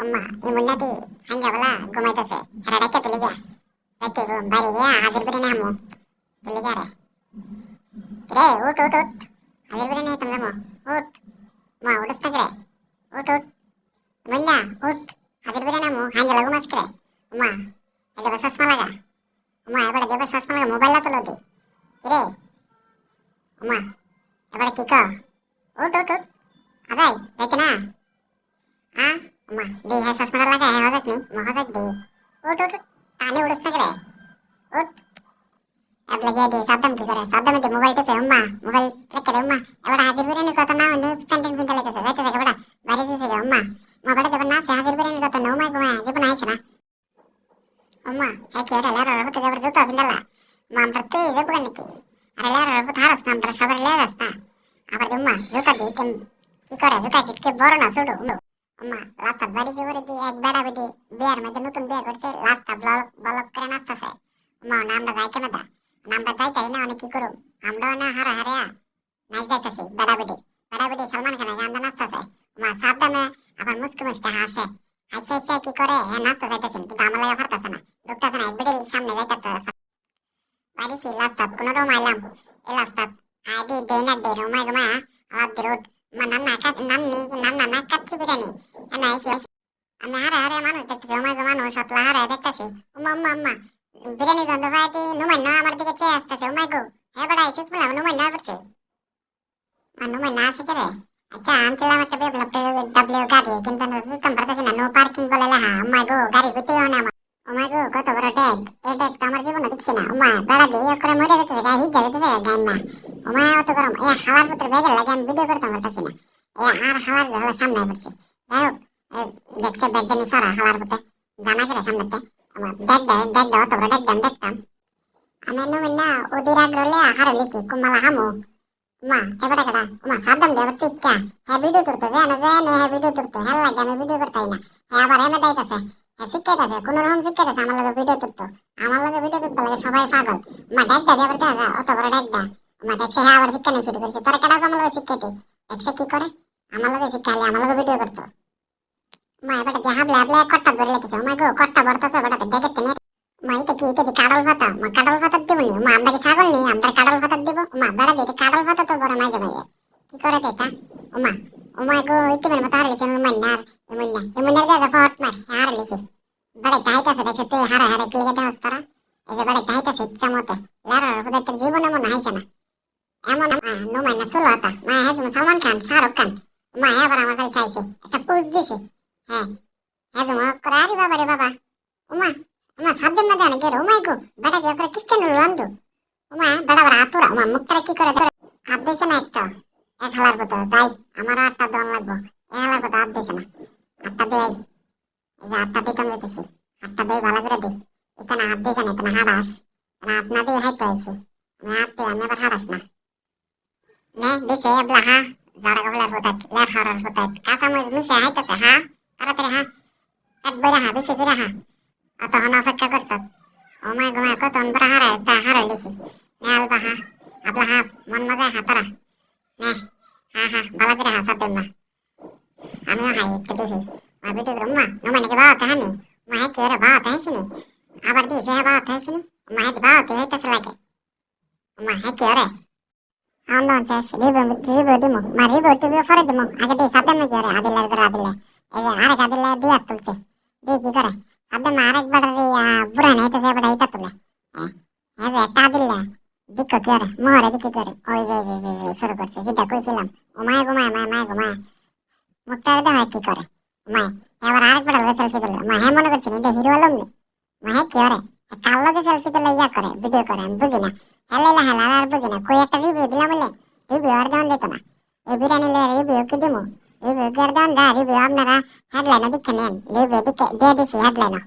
হাঞ্জা বলা ঘুমাইতেছে হেরা ডাকে তুলে গিয়া যাইতে গো বাইরে গিয়া হাজির করে নামো তুলে গিয়া রে রে উঠ উঠ উঠ হাজির করে নিয়ে তুমি যাব উঠ মা উঠস না রে উঠ উঠ মুন্না উঠ হাজির করে নামো হাঞ্জা লাগু মাছ করে মা এবার চশমা লাগা মা এবার দেবার চশমা লাগা মোবাইল তুলো দি রে মা এবারে কি কর উঠ উঠ উঠ আজাই যাইতে না আ মা দে হ্যাঁ চশমাটা লাগা হ্যাঁ হজাক নি মা হজাক দে উঠ উঠ উঠ। টানে উড়স না করে উঠ এবলে গিয়ে দে সাদ্দাম কি করে সাদ্দামে দে মোবাইল টিপে উম্মা। মোবাইল রেখে উম্মা এবার হাজির বিরিয়ানি কথা না নিউজ কন্টেন্ট কিনতে থাকে আমরা সবার লেরাস না আবার উম্মা, জুতা দিয়ে কি করে? জুতা কি বড় না ছোট? উম্মা রাস্তা বাড়ি যে করে এক বেড়া বেটি বিয়ার মধ্যে নতুন বিয়ে করছে, রাস্তা ব্লক ব্লক করে নাচতেছে। উম্মা না, আমরা যাই কেন দা আমরা যাই তাই না অনেক কি করুম? আমরাও না হারা হারে, নাচ যাইতেছি বেড়া বেটি বেড়া বেটি সালমান খানের গান নাচতেছে। সাত দামে আবার মুসকে মুসকে হাসে। হাসে হাসে কি করে? হ্যাঁ নাচতে যাইতেছেন, কিন্তু আমার লাগে ফারতেছে না, ঢুকতেছে না এক বেটির সামনে যাইতেছে। বাড়িছি লাস্তাত কোনো রকম আইলাম। এই লাস্তাত আদি ডে না ডে রোমাই গোমা আলাদ রোড। মা, নান্না নান্নি, নান্না না কাচ্ছি বিরানি এনা এসে আমি হারে হারে মানুষ দেখতেছি গো মানুষ অতলা হারে দেখতেছি। উম্মা উম্মা উম্মা বিরিয়ানি গন্ধ পাইতি নুমাই না আমার দিকে চেয়ে আসতেছে। গো হ্যাঁ বড়া এসে বললাম নুমাই না করছে? আর নুমাই না আসে করে? আচ্ছা আনছিলাম একটা ডব্লিউ ডাব্লিউ গাড়ি, কিন্তু দিতাম পারতেছি না নো পার্কিং বলে ওমাই গো, গাড়ি হইতে না আমার। গো, কত বড় ডেক এই ডেক তো আমার জীবনে দেখছি না। ওমাই বেড়া দিয়ে করে মরে যেতেছে, গায়ে হিট যেতেছে গান না। ওমাই অত গরম। এই হালার ভিতরে ব্যাগের লাগে আমি ভিডিও করতে পারতেছি না। এই আর হালার হলো সামনে পড়ছে। যাই হোক দেখছে ব্যাগটা নিয়ে সরা হালার ভিতরে জানা করে সামনেতে আমার ডেকটা ডেকটা অত বড় ডেকটা আমি দেখতাম। আমি নমিন না ওদের আগ্রহলে হারে লিছি কুমালা হামু। মা, এবারে কেডা? মা সাদ্দাম দেবার শিক্ষা। হ্যাঁ ভিডিও তুলতে যায় না যায় না হ্যাঁ ভিডিও তুলতে। হ্যাঁ লাগে, আমি ভিডিও করতে না হ্যাঁ আবার এমে দাইতেছে হ্যাঁ শিখাইতেছে কোন রকম শিখাইতেছে আমার লগে ভিডিও তুলতো। আমার লগে ভিডিও তুলতে লাগে সবাই পাগল। মা ডেকটা দেবার দেখা অত বড় ডেকটা মা, দেখছে হ্যাঁ আবার শিক্ষা নিয়ে শুরু করছে। তোরা কেডা আমার লগে শিখাইতে দেখছে কি করে? আমার লগে শিক্ষা আমার লগে ভিডিও করতো। মা, এবারে দিয়ে হাবলে হাবলে কট্টা ধরে লেগেছে মা গো কট্টা ভরতেছে বেটাতে দেখে নে মা এটা কি এটা কাডল ভাতা। মা কাডল ভাতা দিব নি মা, আমরা কি ছাগল নি আমরা কাডল ভাতা দিব। মা, বেড়া দিতে কাডল ভাতা তো বড় মাঝে মাঝে। কি করে দেতা ওমা ওমা গো ইতে মানে মতো হারলিছে ওমা নার এমন্না এমন্না দাদা ফট মার হারলিছে বেড়ে দাইতাছে দেখে মা সালমান খান, শাহরুখ খান। মা আবার আমার কাছে একটা পোজ দিছে। হ্যাঁ। বাবা রে বাবা। উমা উমা সাত না জানে কে উমাই গো, বেটা দিয়ে করে খ্রিস্টান লন্ডু উমা, বেটা বড় হাতুরা উমা মুখটা কি করে ধরে? হাত দিয়েছে একটা। এক হালার মতো যাই, আমার আটটা দন লাগবো। এক হালার মতো হাত দিয়েছে না। আটটা দিয়ে এই যে আটটা দিতাম যেতেছি আটটা দিয়ে হাত দিয়েছে না হাত দিয়ে আমি দিয়ে আবার হারাস না। তাড়াতাড়ি হা এক বইরা হা, বেশি করে হা। অতক্ষণ অপেক্ষা করছ? ওমায় ঘুমায় কত বড় হারায় তা হারাই লিছি। নে আলবা, হা। আবলা, হা, মন মজায় হা, তারা। নে, হা হা, ভালো করে হা সাদ্দেন না আমিও হাই, একটু দেখি। মা বিটু করে মা? নমাই নাকি বাবা তাহানি মা হ্যাঁ কি ওরা, বাবা তাহাইছিনি আবার দিয়েছে হ্যাঁ বাবা তাহাইছিনি মা হ্যাঁ বাবা তো হইতেছে লাগে। মা হ্যাঁ কি ওরে? শেষ। রিবো রিবো দিমু। মা, রিবো টিবি ফরে দিমু। আগে দিয়ে সাদ্দেন নাকি ওরে? আদিলের করে এই যে আরেক আদিলে হাত তুলছে। দিয়ে কি করে? সাদ্দেন আরেকবার বুড়া নেই তো সে বড় এইটা তুলে। হ্যাঁ? যে একটা আদিলে দিক্ক কি ওরে? মোহরে দিকে করে ওই যে যে যে শুরু করছে, যেটা কইছিলাম। ও মায় ঘুমায় মায় মায় ঘুমায়। মুখটা দেখো কি করে? মায় এবার আরেকবার সেলফি তুলে মা হ্যাঁ মনে করছি এটা হিরো আলম নি মা হ্যাঁ কি কার লগে সেলফি তুলে ইয়া করে ভিডিও করে, আমি এই কি দিমু যা রিভিউ আপনারা হেডলাইনও দিচ্ছে নেন রিভিউ দিকে দিয়ে দিছি হেডলাইনও